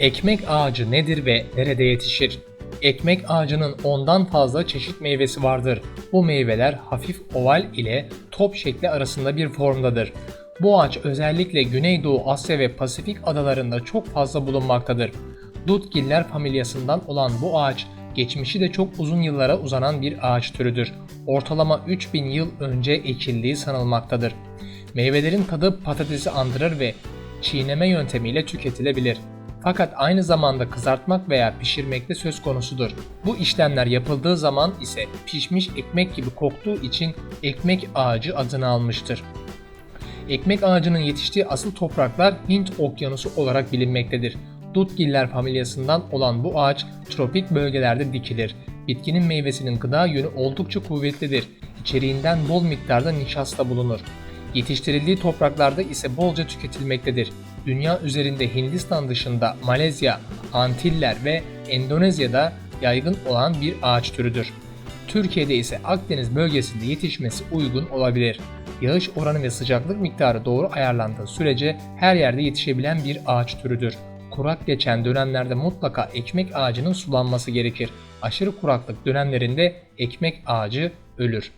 Ekmek ağacı nedir ve nerede yetişir? Ekmek ağacının ondan fazla çeşit meyvesi vardır. Bu meyveler hafif oval ile top şekli arasında bir formdadır. Bu ağaç özellikle Güneydoğu Asya ve Pasifik adalarında çok fazla bulunmaktadır. Dutgiller familyasından olan bu ağaç geçmişi de çok uzun yıllara uzanan bir ağaç türüdür. Ortalama 3000 yıl önce ekildiği sanılmaktadır. Meyvelerin tadı patatesi andırır ve çiğneme yöntemiyle tüketilebilir. Fakat aynı zamanda kızartmak veya pişirmek de söz konusudur. Bu işlemler yapıldığı zaman ise pişmiş ekmek gibi koktuğu için ekmek ağacı adını almıştır. Ekmek ağacının yetiştiği asıl topraklar Hint Okyanusu olarak bilinmektedir. Dutgiller familyasından olan bu ağaç tropik bölgelerde dikilir. Bitkinin meyvesinin gıda yönü oldukça kuvvetlidir. İçeriğinden bol miktarda nişasta bulunur. Yetiştirildiği topraklarda ise bolca tüketilmektedir. Dünya üzerinde Hindistan dışında Malezya, Antiller ve Endonezya'da yaygın olan bir ağaç türüdür. Türkiye'de ise Akdeniz bölgesinde yetişmesi uygun olabilir. Yağış oranı ve sıcaklık miktarı doğru ayarlandığı sürece her yerde yetişebilen bir ağaç türüdür. Kurak geçen dönemlerde mutlaka ekmek ağacının sulanması gerekir. Aşırı kuraklık dönemlerinde ekmek ağacı ölür.